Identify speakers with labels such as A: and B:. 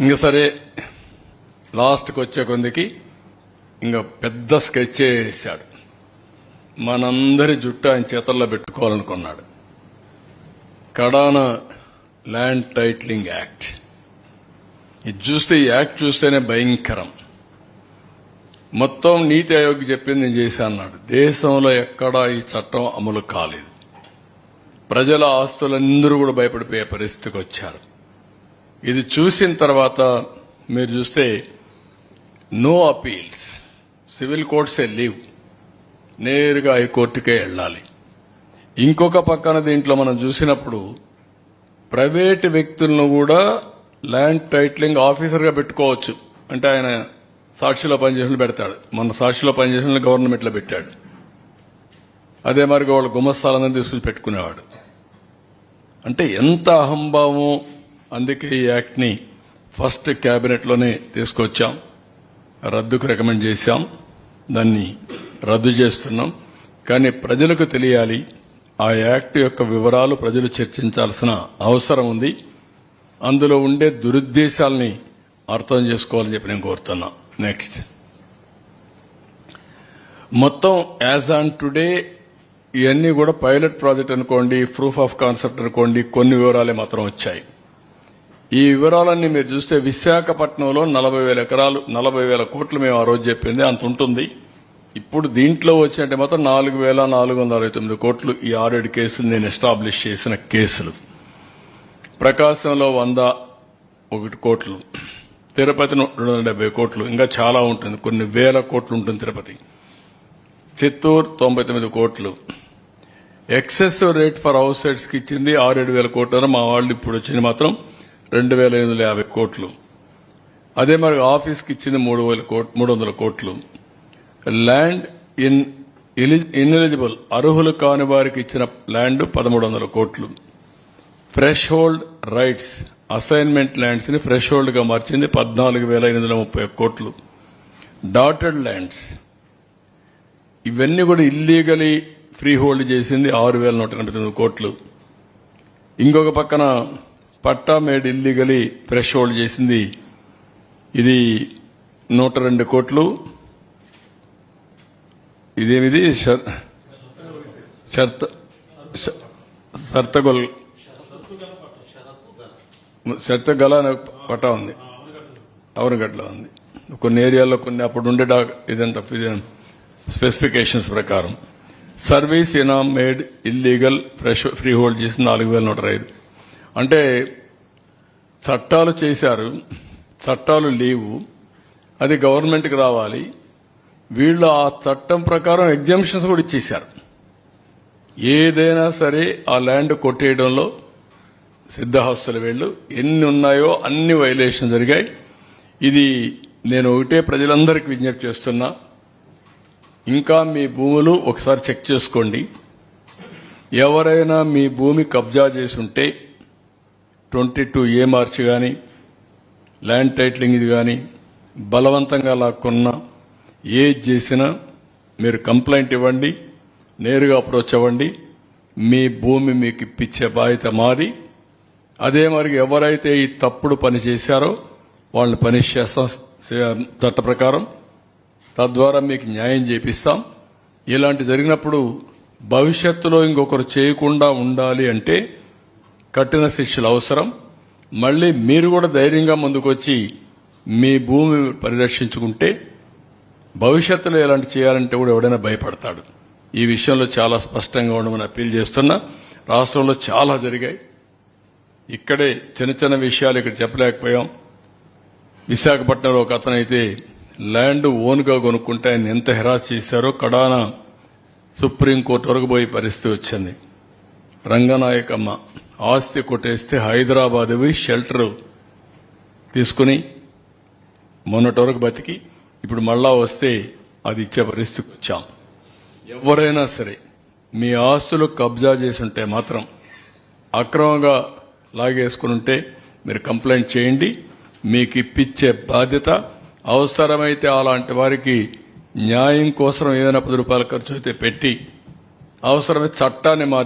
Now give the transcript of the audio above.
A: ఇంకా సరే లాస్ట్కి వచ్చే కొందికి ఇంకా పెద్ద స్కెచ్ వేసాడు మనందరి జుట్టు ఆయన చేతల్లో పెట్టుకోవాలనుకున్నాడు. కడాన ల్యాండ్ టైట్లింగ్ యాక్ట్. ఇది చూస్తే ఈ యాక్ట్ చూస్తేనే భయంకరం. మొత్తం నీతి ఆయోగ్ చెప్పింది నేను చేశా అన్నాడు. దేశంలో ఎక్కడా ఈ చట్టం అమలు కాలేదు. ప్రజల ఆస్తులందరూ కూడా భయపడిపోయే పరిస్థితికి వచ్చారు ఇది చూసిన తర్వాత మీరు చూస్తే నో అపీల్స్. సివిల్ కోర్ట్సే లీవ్. నేరుగా హైకోర్టుకే వెళ్ళాలి. ఇంకొక పక్కన దీంట్లో మనం చూసినప్పుడు ప్రైవేటు వ్యక్తులను కూడా ల్యాండ్ టైటిలింగ్ ఆఫీసర్గా పెట్టుకోవచ్చు. అంటే ఆయన సాక్షిలో పనిచేసిన పెడతాడు. మన సాక్షిలో పనిచేసిన గవర్నమెంట్లో పెట్టాడు. అదే మరి వాళ్ళ గుమస్తాలందరూ తీసుకుని పెట్టుకునేవాడు. అంటే ఎంత అహంభావం అందుకే ఈ యాక్ట్ని ఫస్ట్ క్యాబినెట్లోనే తీసుకొచ్చాం. రద్దుకు రికమెండ్ చేశాం. దాన్ని రద్దు చేస్తున్నాం. కానీ ప్రజలకు తెలియాలి ఆ యాక్ట్ యొక్క వివరాలు ప్రజలు చర్చించాల్సిన అవసరం ఉంది. అందులో ఉండే దురుద్దేశాలని అర్థం చేసుకోవాలని చెప్పి నేను కోరుతున్నా. నెక్స్ట్ మొత్తం యాజ్ ఆన్ టుడే ఇవన్నీ కూడా పైలట్ ప్రాజెక్ట్ అనుకోండి ప్రూఫ్ ఆఫ్ కాన్సెప్ట్ అనుకోండి కొన్ని వివరాలే మాత్రం వచ్చాయి. ఈ వివరాలన్నీ మీరు చూస్తే విశాఖపట్నంలో నలభై వేల ఎకరాలు నలభై వేల కోట్లు మేము ఆ రోజు చెప్పింది అంత ఉంటుంది. ఇప్పుడు దీంట్లో వచ్చినట్టు మాత్రం నాలుగు వేల నాలుగు వందల అరవై తొమ్మిది కోట్లు ఈ ఆరేడు కేసులు నేను ఎస్టాబ్లిష్ చేసిన కేసులు. ప్రకాశంలో వంద ఒకటి కోట్లు తిరుపతి రెండు వందల డెబ్బై కోట్లు ఇంకా చాలా ఉంటుంది కొన్ని వేల కోట్లు ఉంటుంది తిరుపతి. చిత్తూరు తొంభై తొమ్మిది కోట్లు. ఎక్సెస్ రేట్ ఫర్ హౌస్ సైడ్స్కి ఇచ్చింది ఆరేడు వేల కోట్ల మా వాళ్ళు ఇప్పుడు వచ్చింది మాత్రం రెండు వేల ఎనిమిది వందల యాభై కోట్లు. అదే మరి ఆఫీస్కి ఇచ్చింది మూడు వేల కోట్ మూడు వందల కోట్లు. ల్యాండ్ ఇన్ ఇన్ఎలిజిబుల్ అర్హులు కాని వారికి ఇచ్చిన ల్యాండ్ పదమూడు వందల కోట్లు. ఫ్రెష్ హోల్డ్ రైట్స్ అసైన్మెంట్ ల్యాండ్స్ని ఫ్రెష్ హోల్డ్గా మార్చింది పద్నాలుగు వేల ఎనిమిది వందల ముప్పై కోట్లు. డాటెడ్ ల్యాండ్స్. ఇవన్నీ కూడా ఇల్లీగలీ ఫ్రీ హోల్డ్ చేసింది ఆరు వేల నూట ఎనభై తొమ్మిది కోట్లు. ఇంకొక పక్కన పట్టా మేడ్ ఇల్లీగలీ ఫ్రెష్ హోల్డ్ చేసింది. ఇది నూట రెండు కోట్లు. ఇదేమిది? షర్త సర్తగొల్ సర్తగల అనే పట్టా ఉంది. అవనగడ్డలో ఉంది. కొన్ని ఏరియాల్లో కొన్ని అప్పుడు ఉండే డా- ఇదంతా స్పెసిఫికేషన్స్ ప్రకారం. Service ఇనామ్ made illegal fresh free hold చేసి నాలుగు వేల నూట ఐదు. అంటే చట్టాలు చేశారు చట్టాలు లేవు అది గవర్నమెంట్కి రావాలి. వీళ్ళు ఆ చట్టం ప్రకారం ఎగ్జామిషన్స్ కూడా ఇచ్చేశారు. ఏదైనా సరే ఆ ల్యాండ్ కొట్టేయడంలో సిద్ధహస్తుల వీళ్ళు. ఎన్ని ఉన్నాయో అన్ని వైలేషన్ జరిగాయి. ఇది నేను ఒకటే ప్రజలందరికీ విజ్ఞప్తి చేస్తున్నా. ఇంకా మీ భూములు ఒకసారి చెక్ చేసుకోండి. ఎవరైనా మీ భూమి కబ్జా చేసి ఉంటే ట్వంటీ టూ ఏ మార్చి కానీ ల్యాండ్ టైటిలింగ్ ఇది కానీ బలవంతంగా లాక్కున్నా ఏది చేసినా మీరు కంప్లైంట్ ఇవ్వండి నేరుగా అప్రోచ్ అవ్వండి మీ భూమి మీకు ఇప్పించే బాధ్యత మాది. అదే మరి ఎవరైతే ఈ తప్పుడు పని చేశారో వాళ్ళని పనిష్ చేస్తాం చట్ట ప్రకారం. తద్వారా మీకు న్యాయం చేపిస్తాం. ఇలాంటి జరిగినప్పుడు భవిష్యత్తులో ఇంకొకరు చేయకుండా ఉండాలి అంటే కఠిన శిక్షలు అవసరం. మళ్ళీ మీరు కూడా ధైర్యంగా ముందుకొచ్చి మీ భూమి పరిరక్షించుకుంటే భవిష్యత్తులో ఎలాంటి చేయాలంటే కూడా ఎవడైనా భయపడతాడు. ఈ విషయంలో చాలా స్పష్టంగా ఉండమని అప్పీల్ చేస్తున్నా. రాష్ట్రంలో చాలా జరిగాయి. ఇక్కడే చిన్న చిన్న విషయాలు ఇక్కడ చెప్పలేకపోయాం. విశాఖపట్నంలో ఒక అతనైతే ల్యాండ్ ఓన్గా కొనుక్కుంటే ఆయన ఎంత హెరాస్ చేశారో కడాన సుప్రీంకోర్టు వరకు పోయే పరిస్థితి వచ్చింది. రంగనాయకమ్మ. ఆస్తి కొట్టేస్తే హైదరాబాద్ పోయి షెల్టర్ తీసుకుని మొన్నటి వరకు బతికి ఇప్పుడు మళ్ళా వస్తే అది ఇచ్చే పరిస్థితికి వచ్చాం. ఎవరైనా సరే మీ ఆస్తులు కబ్జా చేసి ఉంటే మాత్రం అక్రమంగా లాగేసుకుని ఉంటే మీరు కంప్లైంట్ చేయండి. మీకు ఇప్పించే బాధ్యత అవసరమైతే అలాంటి వారికి న్యాయం కోసం ఏదైనా పది రూపాయల ఖర్చు అయితే పెట్టి అవసరమైతే చట్టాన్ని మా